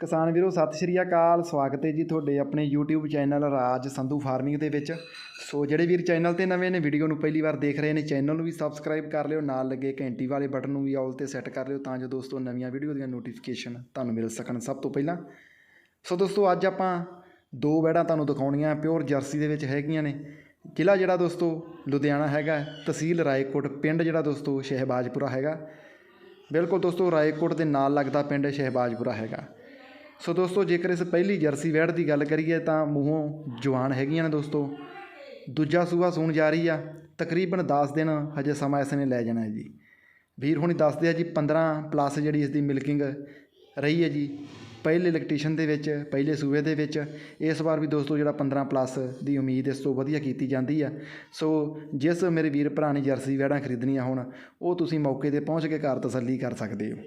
ਕਿਸਾਨ ਵੀਰੋ, ਸਤਿ ਸ਼੍ਰੀ ਅਕਾਲ। ਸਵਾਗਤ ਹੈ ਜੀ ਤੁਹਾਡੇ ਆਪਣੇ YouTube channel Raj Sandhu farming ਦੇ ਵਿੱਚ। ਸੋ ਜਿਹੜੇ ਵੀਰ ਚੈਨਲ ਤੇ ਨਵੇਂ ਨੇ, ਵੀਡੀਓ ਨੂੰ ਪਹਿਲੀ ਵਾਰ ਦੇਖ ਰਹੇ ਨੇ, ਚੈਨਲ ਨੂੰ ਵੀ ਸਬਸਕ੍ਰਾਈਬ ਕਰ ਲਿਓ, ਨਾਲ ਲੱਗੇ ਘੰਟੀ ਵਾਲੇ ਬਟਨ ਨੂੰ ਵੀ ਆਲ ਤੇ ਸੈੱਟ ਕਰ ਲਿਓ ਤਾਂ ਜੋ ਦੋਸਤੋ ਨਵੀਆਂ ਵੀਡੀਓ ਦੀਆਂ ਨੋਟੀਫਿਕੇਸ਼ਨ ਤੁਹਾਨੂੰ ਮਿਲ ਸਕਣ ਸਭ ਤੋਂ ਪਹਿਲਾਂ। ਸੋ ਦੋਸਤੋ, ਅੱਜ ਆਪਾਂ ਦੋ ਵੈੜਾਂ ਤੁਹਾਨੂੰ ਦਿਖਾਉਣੀਆਂ ਪਿਓਰ ਜਰਸੀ ਦੇ ਵਿੱਚ ਹੈਗੀਆਂ ਨੇ। ਜ਼ਿਲ੍ਹਾ ਜਿਹੜਾ ਦੋਸਤੋ, ਲੁਧਿਆਣਾ ਹੈਗਾ, ਤਹਿਸੀਲ ਰਾਏਕੋਟ, ਪਿੰਡ ਜਿਹੜਾ ਦੋਸਤੋ, ਸ਼ਹਿਬਾਜਪੁਰਾ ਹੈਗਾ। ਬਿਲਕੁਲ ਦੋਸਤੋ, ਰਾਏਕੋਟ ਦੇ ਨਾਲ ਲੱਗਦਾ ਪਿੰਡ ਸ਼ਹਿਬਾਜਪੁਰਾ ਹੈਗਾ। ਸੋ ਦੋਸਤੋ, ਜੇਕਰ ਇਸ ਪਹਿਲੀ ਜਰਸੀ ਵੈੜ ਦੀ ਗੱਲ ਕਰੀਏ ਤਾਂ ਮੂੰਹੋਂ ਜਵਾਨ ਹੈਗੀਆਂ ਨੇ ਦੋਸਤੋ। ਦੂਜਾ ਸੂਆ ਸੂਣ ਜਾ ਰਹੀ ਆ। ਤਕਰੀਬਨ 10 ਦਿਨ ਹਜੇ ਸਮਾਂ ਇਸ ਨੇ ਲੈ ਜਾਣਾ ਹੈ ਜੀ। ਵੀਰ ਹੁਣੀ ਦੱਸਦੇ ਆ ਜੀ 15 ਪਲੱਸ ਜਿਹੜੀ ਇਸ ਦੀ ਮਿਲਕਿੰਗ ਰਹੀ ਹੈ ਜੀ, ਪਹਿਲੇ ਇਲੈਕਟ੍ਰੀਸ਼ਨ ਦੇ ਵਿੱਚ, ਪਹਿਲੇ ਸੂਬੇ ਦੇ ਵਿੱਚ। ਇਸ ਵਾਰ ਵੀ ਦੋਸਤੋ ਜਿਹੜਾ 15 ਪਲੱਸ ਦੀ ਉਮੀਦ ਇਸ ਤੋਂ ਵਧੀਆ ਕੀਤੀ ਜਾਂਦੀ ਆ। ਸੋ ਜਿਸ ਮੇਰੇ ਵੀਰ ਭਰਾ ਨੇ ਜਰਸੀ ਵੈੜਾਂ ਖਰੀਦਣੀਆਂ ਹੋਣ, ਉਹ ਤੁਸੀਂ ਮੌਕੇ ਤੇ ਪਹੁੰਚ ਕੇ ਘਰ ਤਸੱਲੀ ਕਰ ਸਕਦੇ ਹੋ।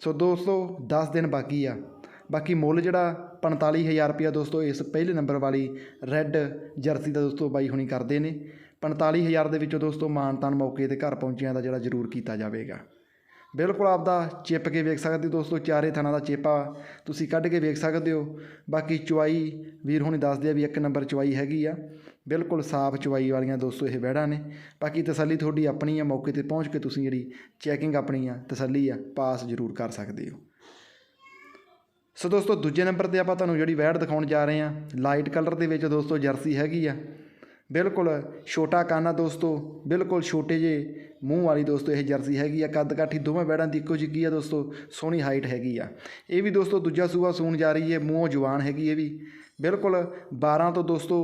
ਸੋ ਦੋਸਤੋ 10 ਦਿਨ ਬਾਕੀ ਆ। ਬਾਕੀ ਮੁੱਲ ਜਿਹੜਾ 45000 ਰੁਪਇਆ ਦੋਸਤੋ, ਇਸ ਪਹਿਲੇ ਨੰਬਰ ਵਾਲੀ ਰੈੱਡ ਜਰਸੀ ਦਾ ਦੋਸਤੋ ਬਾਈ ਹੁਣੀ ਕਰਦੇ ਨੇ। 45000 ਦੇ ਵਿੱਚੋਂ ਦੋਸਤੋ ਮਾਨਤਾਨ ਮੌਕੇ ਤੇ ਘਰ ਪਹੁੰਚਿਆਂ ਦਾ ਜਿਹੜਾ ਜ਼ਰੂਰ ਕੀਤਾ ਜਾਵੇਗਾ। ਬਿਲਕੁਲ ਆਪਦਾ ਚਿੱਪ ਕੇ ਵੇਖ ਸਕਦੇ ਹੋ ਦੋਸਤੋ, ਚਾਰੇ ਥਾਣਾ ਦਾ ਚੇਪਾ ਤੁਸੀਂ ਕੱਢ ਕੇ ਵੇਖ ਸਕਦੇ ਹੋ। ਬਾਕੀ ਚੁਆਈ ਵੀਰ ਹੁਣੀ ਦੱਸਦੇ ਆ ਵੀ ਇੱਕ ਨੰਬਰ ਚੁਆਈ ਹੈਗੀ ਆ। ਬਿਲਕੁਲ ਸਾਫ਼ ਚੁਆਈ ਵਾਲੀਆਂ ਦੋਸਤੋ ਇਹ ਵਹਿੜਾਂ ਨੇ। ਬਾਕੀ ਤਸੱਲੀ ਤੁਹਾਡੀ ਆਪਣੀ ਆ, ਮੌਕੇ ਤੇ ਪਹੁੰਚ ਕੇ ਤੁਸੀਂ ਜਿਹੜੀ ਚੈਕਿੰਗ ਆਪਣੀ ਆ, ਤਸੱਲੀ ਆ ਪਾਸ ਜ਼ਰੂਰ ਕਰ ਸਕਦੇ ਹੋ। ਸੋ ਦੋਸਤੋ, ਦੂਜੇ ਨੰਬਰ ਤੇ ਆਪਾਂ ਤੁਹਾਨੂੰ ਜਿਹੜੀ ਵੈੜ ਦਿਖਾਉਣ ਜਾ ਰਹੇ ਹਾਂ, ਲਾਈਟ ਕਲਰ ਦੇ ਵਿੱਚ ਦੋਸਤੋ ਜਰਸੀ ਹੈਗੀ ਆ। ਬਿਲਕੁਲ ਛੋਟਾ ਕਾਨਾ ਦੋਸਤੋ, ਬਿਲਕੁਲ ਛੋਟੇ ਜੇ ਮੂੰਹ ਵਾਲੀ ਦੋਸਤੋ ਇਹ ਜਰਸੀ ਹੈਗੀ ਆ ਕੱਦ ਕਾਠੀ ਦੋਵੇਂ ਵੈੜਾਂ ਦੀ ਇੱਕੋ ਜਿੱਗੀ ਆ ਦੋਸਤੋ ਸੋਹਣੀ ਹਾਈਟ ਹੈਗੀ ਆ। ਇਹ ਵੀ ਦੋਸਤੋ ਦੂਜਾ ਸੂਆ ਸੂਣ ਜਾ ਰਹੀ ਹੈ ਮੂੰਹੋਂ ਜਵਾਨ ਹੈਗੀ ਇਹ ਵੀ। ਬਿਲਕੁਲ 12 ਤੋਂ ਦੋਸਤੋ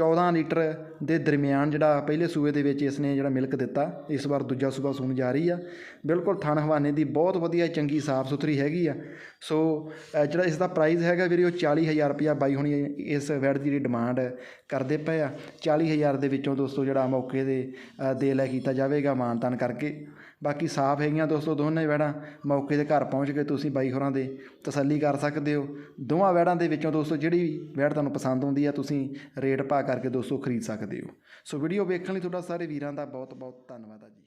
14 ਲੀਟਰ ਦੇ ਦਰਮਿਆਨ ਜਿਹੜਾ ਪਹਿਲੇ ਸੂਏ ਦੇ ਵਿੱਚ ਇਸ ਨੇ ਜਿਹੜਾ ਮਿਲਕ ਦਿੱਤਾ ਇਸ ਵਾਰ ਦੂਜਾ ਸੂਆ ਸੂਣ ਜਾ ਰਹੀ ਆ। ਬਿਲਕੁਲ ਥਣ ਹਵਾਨੇ ਦੀ ਬਹੁਤ ਵਧੀਆ ਚੰਗੀ ਸਾਫ਼ ਸੁਥਰੀ ਹੈਗੀ ਆ। ਸੋ ਜਿਹੜਾ ਇਸ ਦਾ ਪ੍ਰਾਈਸ ਹੈਗਾ ਵੀਰੇ ਉਹ 40000 ਰੁਪਇਆ ਬਾਈ ਹੁਣੀ ਇਸ ਵੈੜ ਦੀ ਜਿਹੜੀ ਡਿਮਾਂਡ ਕਰਦੇ ਪਏ ਆ। 40000 ਦੇ ਵਿੱਚੋਂ ਦੋਸਤੋ ਜਿਹੜਾ ਮੌਕੇ ਦੇ ਅ, ਦੇ ਲੈ ਕੀਤਾ ਜਾਵੇਗਾ ਮਾਨਤਾਨ ਕਰਕੇ। ਬਾਕੀ ਸਾਫ਼ ਹੈਗੀਆਂ ਦੋਸਤੋ, ਦੋਨੇ ਵੈੜਾਂ ਮੌਕੇ ਦੇ ਘਰ ਪਹੁੰਚ ਕੇ ਤੁਸੀਂ ਬਾਈ ਹੋਰਾਂ ਦੇ, ਤਸੱਲੀ ਕਰ ਸਕਦੇ ਹੋ। ਦੋਵਾਂ ਵੈੜਾਂ ਦੇ ਵਿੱਚੋਂ ਦੋਸਤੋ, ਜਿਹੜੀ ਵੀ ਵੈੜ ਤੁਹਾਨੂੰ ਪਸੰਦ ਆਉਂਦੀ ਆ, ਤੁਸੀਂ ਰੇਟ ਪਾ ਕਰਕੇ ਦੋਸਤੋ ਖਰੀਦ ਸਕਦੇ ਹੋ। ਸੋ ਵੀਡੀਓ ਵੇਖਣ ਲਈ ਤੁਹਾਡਾ ਸਾਰੇ ਵੀਰਾਂ ਦਾ ਬਹੁਤ ਬਹੁਤ ਧੰਨਵਾਦ ਆ ਜੀ।